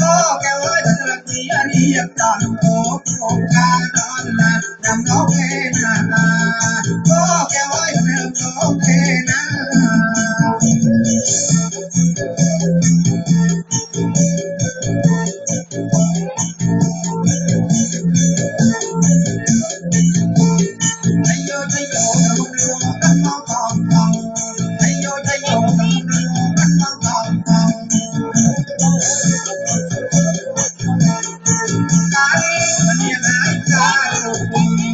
ಹೋಗವ ಜೀವನಿಯ ತಾನು ಹೋಗ